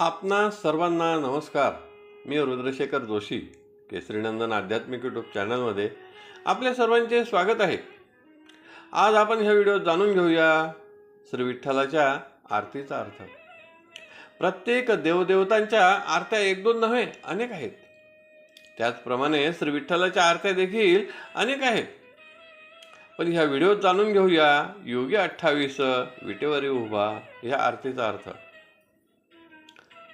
आपणा सर्वांना नमस्कार. मी रुद्रशेखर जोशी केसरीनंदन आध्यात्मिक यूट्यूब चॅनलमध्ये आपल्या सर्वांचे स्वागत आहे. आज आपण ह्या व्हिडिओ जाणून घेऊया श्री विठ्ठलाच्या आरतीचा अर्थ. प्रत्येक देवदेवतांच्या आरत्या एक दोन नव्हे अनेक आहेत. त्याचप्रमाणे श्री विठ्ठलाच्या आरत्या देखील अनेक आहेत. पण ह्या व्हिडिओत जाणून घेऊया योगी अठ्ठावीस विटेवरी उभा ह्या आरतीचा अर्थ.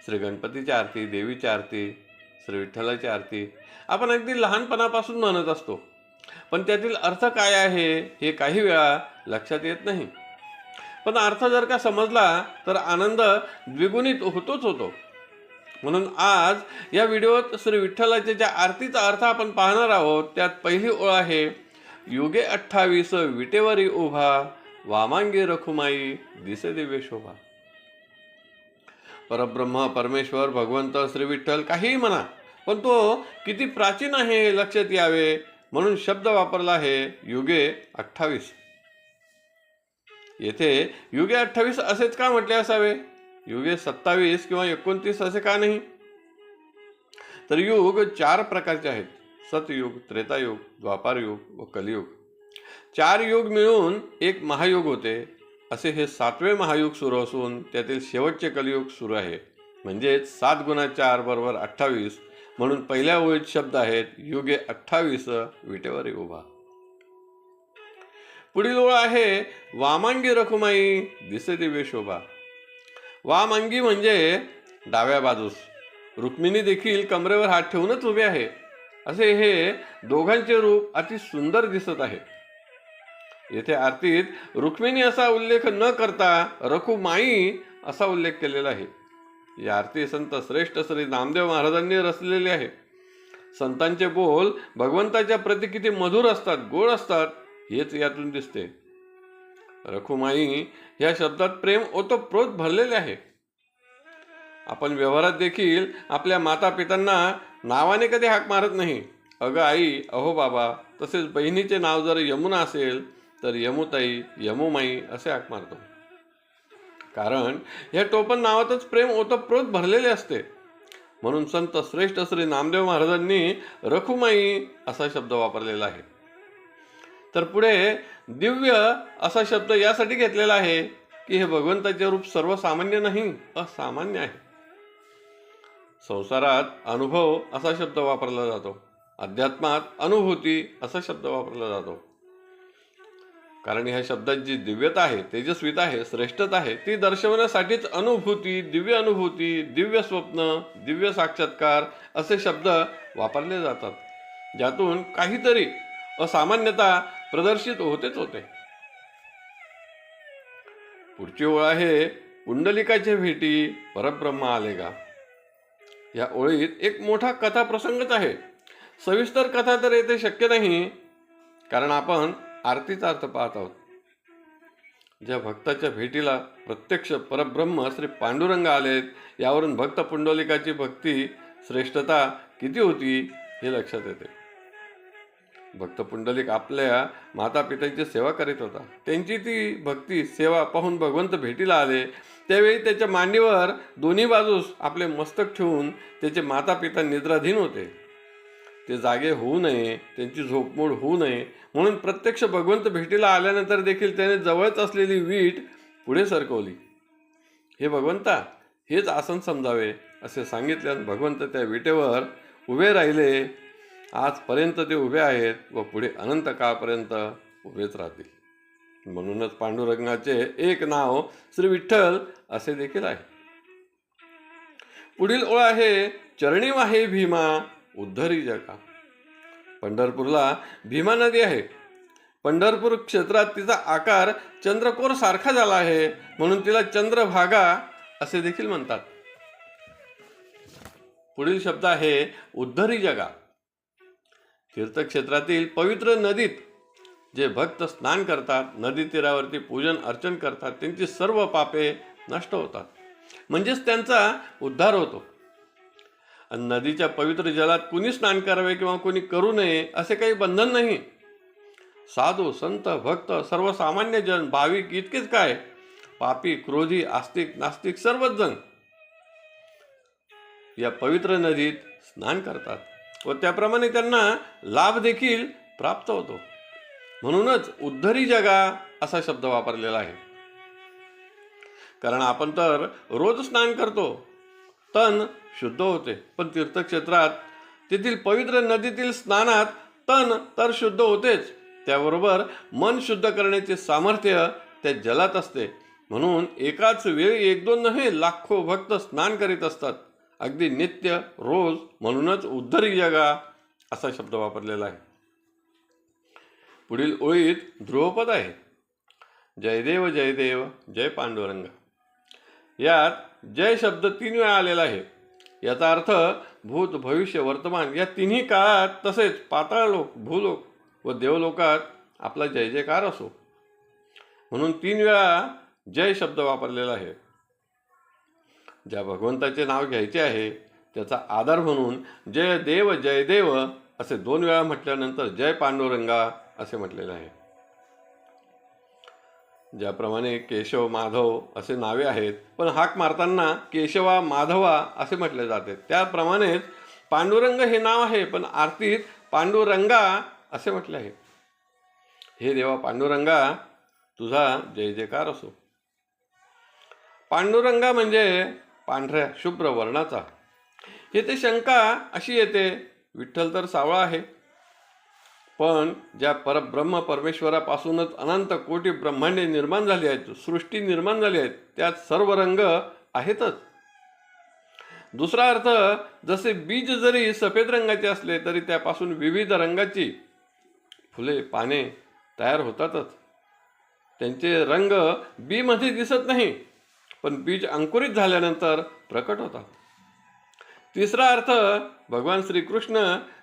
श्री गणपतीची आरती देवीची आरती श्री विठ्ठलाची आरती. आपण अगदी लहानपणापासून म्हणत असतो. पण त्यातील अर्थ काय आहे हे काही वेळा लक्षात येत नाही. पण अर्थ जर का समजला तर आनंद द्विगुणित होतोच होतो. म्हणून आज या व्हिडिओत श्री विठ्ठलाच्या ज्या आरतीचा अर्थ आपण पाहणार आहोत त्यात पहिली ओळ आहे युगे अठ्ठावीस विटेवरी उभा वामांगी रखुमाई दिसे दिव्य शोभा. परब्रह्म परमेश्वर भगवंत श्री विठ्ठल काहीही म्हणा. पण तो किती प्राचीन आहे हे लक्षात यावे. म्हणून शब्द वापरला आहे युगे अठ्ठावीस. येथे युगे अठ्ठावीस असेच का म्हटले असावे? युगे सत्तावीस किंवा एकोणतीस असे का नाही? तर युग चार प्रकारचे आहेत. सतयुग त्रेतायुग द्वापारयुग व कलियुग. चार युग मिळून एक महायुग होते. असे हे सातवे महायुग सुरू असून त्यातील शेवटचे कलियुग सुरू आहे. म्हणजेच सात गुणा चार बरोबर अठ्ठावीस म्हणून पहिल्या ओळीत शब्द आहेत युगे अठ्ठावीस विटेवर उभा. पुढील ओळ आहे वामांगी रखुमाई दिसे दिवे शोभा वामांगी म्हणजे डाव्या बाजूस. रुक्मिणी देखील कमरेवर हात ठेवूनच उभे आहे. असे हे दोघांचे रूप अति सुंदर दिसत आहे. येथे आरतीत रुक्मिणी असा उल्लेख न करता रखुमाई असा उल्लेख केलेला आहे. या आरती संत श्रेष्ठ श्री नामदेव महाराजांनी रचलेली आहे. संतांचे बोल भगवंताच्या प्रती किती मधुर असतात गोड असतात हेच यातून दिसते. रखुमाई या शब्दात प्रेम ओतप्रोत भरलेले आहे. आपण व्यवहारात देखील आपल्या माता पितांना नावाने कधी हाक मारत नाही. अगं आई अहो बाबा तसेच बहिणीचे नाव जर यमुना असेल तर यमुताई यमुमाई असे आक मारतो. कारण या टोपण नावातच प्रेम ओतप्रोत भरलेले असते. म्हणून संत श्रेष्ठ श्री नामदेव महाराजांनी रखुमाई असा शब्द वापरलेला आहे. तर पुढे दिव्य असा शब्द यासाठी घेतलेला आहे की हे भगवंताचे रूप सर्वसामान्य नाही असामान्य आहे. संसारात अनुभव असा शब्द वापरला जातो. अध्यात्मात अनुभूती असा शब्द वापरला जातो. कारण ह्या शब्दात जी दिव्यता आहे तेजस्विता आहे श्रेष्ठता आहे ती दर्शवण्यासाठीच अनुभूती दिव्य अनुभूती दिव्य स्वप्न दिव्य साक्षात्कार असे शब्द वापरले जातात. ज्यातून काहीतरी असामान्यता प्रदर्शित होतेच होते. पुढची ओळ आहे पुंडलिकाच्या भेटी परब्रह्म आले का या ओळीत एक मोठा कथा प्रसंगच आहे. सविस्तर कथा तर येथे शक्य नाही कारण आपण आरतीचा अर्थ पाहत आहोत. ज्या भक्ताच्या भेटीला प्रत्यक्ष परब्रह्म श्री पांडुरंग आलेत यावरून भक्त पुंडलिकाची भक्ती श्रेष्ठता किती होती हे लक्षात येते. भक्त पुंडलिक आपल्या माता पित्यांची सेवा करीत होता. त्यांची ती भक्ती सेवा पाहून भगवंत भेटीला आले. त्यावेळी त्याच्या मांडीवर दोन्ही बाजूस आपले मस्तक ठेवून त्याचे माता पिता निद्राधीन होते. ते जागे होऊ नये त्यांची झोपमोड होऊ नये. म्हणून प्रत्यक्ष भगवंत भेटीला आल्यानंतर देखील त्याने जवळच असलेली वीट पुढे सरकवली. हे भगवंता हेच आसन समजावे असे सांगितल्यास भगवंत त्या विटेवर उभे राहिले. आजपर्यंत ते उभे आहेत व पुढे अनंत काळपर्यंत उभेच राहतील. म्हणूनच पांडुरंगाचे एक नाव श्री विठ्ठल असे देखील आहे. पुढील ओळ आहे चरणी वाहे भीमा उद्धरी जगा पंढरपूरला भीमा नदी आहे. पंढरपूर क्षेत्रात तिचा आकार चंद्रकोर सारखा झाला आहे. म्हणून तिला चंद्रभागा असे देखील म्हणतात. पुढील शब्द आहे उद्धरी जगा. तीर्थक्षेत्रातील पवित्र नदीत जे भक्त स्नान करतात नदी तीरावरती पूजन अर्चन करतात त्यांची सर्व पापे नष्ट होतात. म्हणजेच त्यांचा उद्धार होतो. नदीच्या पवित्र जलात कुणी स्नान करावे किंवा कुणी करू नये असे काही बंधन नाही. साधू संत भक्त सर्वसामान्य जन भाविक इतकेच काय? पापी क्रोधी आस्तिक नास्तिक सर्वच जण या पवित्र नदीत स्नान करतात. व त्याप्रमाणे त्यांना लाभ देखील प्राप्त होतो. म्हणूनच उद्धरी जगा असा शब्द वापरलेला आहे. कारण आपण तर रोज स्नान करतो. तन शुद्ध होते. पण तीर्थक्षेत्रात तेथील पवित्र नदीतील स्नानात तन तर शुद्ध होतेच. त्याबरोबर मन शुद्ध करण्याचे सामर्थ्य त्या जलात असते. म्हणून एकाच वेळी एक दोन नव्हे लाखो भक्त स्नान करीत असतात. अगदी नित्य रोज म्हणूनच उद्धरी जगा असा शब्द वापरलेला आहे. पुढील ओळीत ध्रुवपद आहे. जयदेव जयदेव जय पांडुरंग. यात जय शब्द तीन वेळा आलेला आहे. याचा अर्थ भूत भविष्य वर्तमान या तिन्ही काळात तसेच पाताळलोक भूलोक व देवलोकात आपला जय जयकार असो. म्हणून तीन वेळा जय शब्द वापरलेला आहे. ज्या भगवंताचे नाव घ्यायचे आहे त्याचा आधार म्हणून जय देव जय देव असे दोन वेळा म्हटल्यानंतर जय पांडुरंगा असे म्हटलेले आहे. ज्याप्रमाणे केशव माधव असे नावे आहेत. पण हाक मारताना केशवा माधवा असे म्हटले जाते. त्याप्रमाणेच पांडुरंग हे नाव आहे पण आरतीत पांडुरंगा असे म्हटले आहे. हे देवा पांडुरंगा तुझा जय जयकार असो. पांडुरंगा म्हणजे पांढऱ्या शुभ्र वर्णाचा. येथे शंका अशी येते विठ्ठल तर सावळा आहे. पण ज्या परब्रह्म परमेश्वरापासूनच अनंत कोटी ब्रह्मांडे निर्माण झाली आहेत सृष्टी निर्माण झाली आहेत त्यात सर्व रंग आहेतच. दुसरा अर्थ जसे बीज जरी सफेद रंगाचे असले तरी त्यापासून विविध रंगाची फुले पाने तयार होतातच. त्यांचे रंग बीमध्ये दिसत नाही पण बीज अंकुरित झाल्यानंतर प्रकट होतात. तिसरा अर्थ भगवान श्रीकृष्ण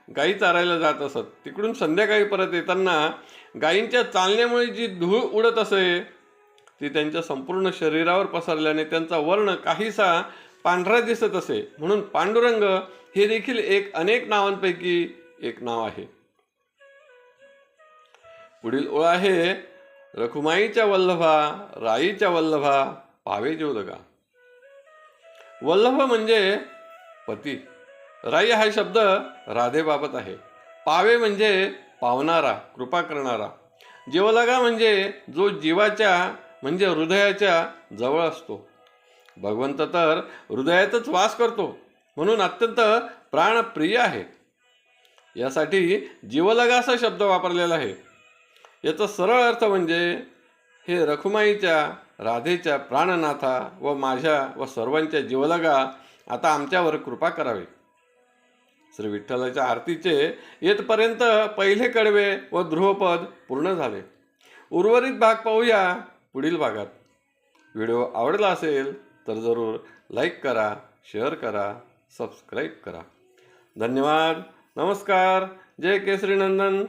गाई चारायला जात असत. तिकडून संध्याकाळी परत येताना गायींच्या चालण्यामुळे जी धूळ उडत असे ती त्यांच्या संपूर्ण शरीरावर पसरल्याने त्यांचा वर्ण काहीसा पांढरा दिसत असे. म्हणून पांडुरंग हे देखील एक अनेक नावांपैकी एक नाव आहे. पुढील ओळ आहे रखुमाईच्या वल्लभा राईच्या वल्लभा पावे जोदगा वल्लभ म्हणजे पती. राई हा शब्द राधेबाबत आहे. पावे म्हणजे पावणारा कृपा करणारा. जीवलगा म्हणजे जो जीवाच्या म्हणजे हृदयाच्या जवळ असतो. भगवंत तर हृदयातच वास करतो म्हणून अत्यंत प्राणप्रिय आहे. यासाठी जीवलगा असा शब्द वापरलेला आहे. याचा सरळ अर्थ म्हणजे हे रखुमाईच्या राधेच्या प्राणनाथा व माझ्या व सर्वांच्या जीवलगा आता आमच्यावर कृपा करावी. श्री विठ्ठलाच्या आरतीचे येतपर्यंत पहिले कडवे व ध्रुवपद पूर्ण झाले. उर्वरित भाग पाहूया पुढील भागात. व्हिडिओ आवडला असेल तर जरूर लाईक करा शेअर करा सबस्क्राईब करा. धन्यवाद. नमस्कार. जय केसरी नंदन.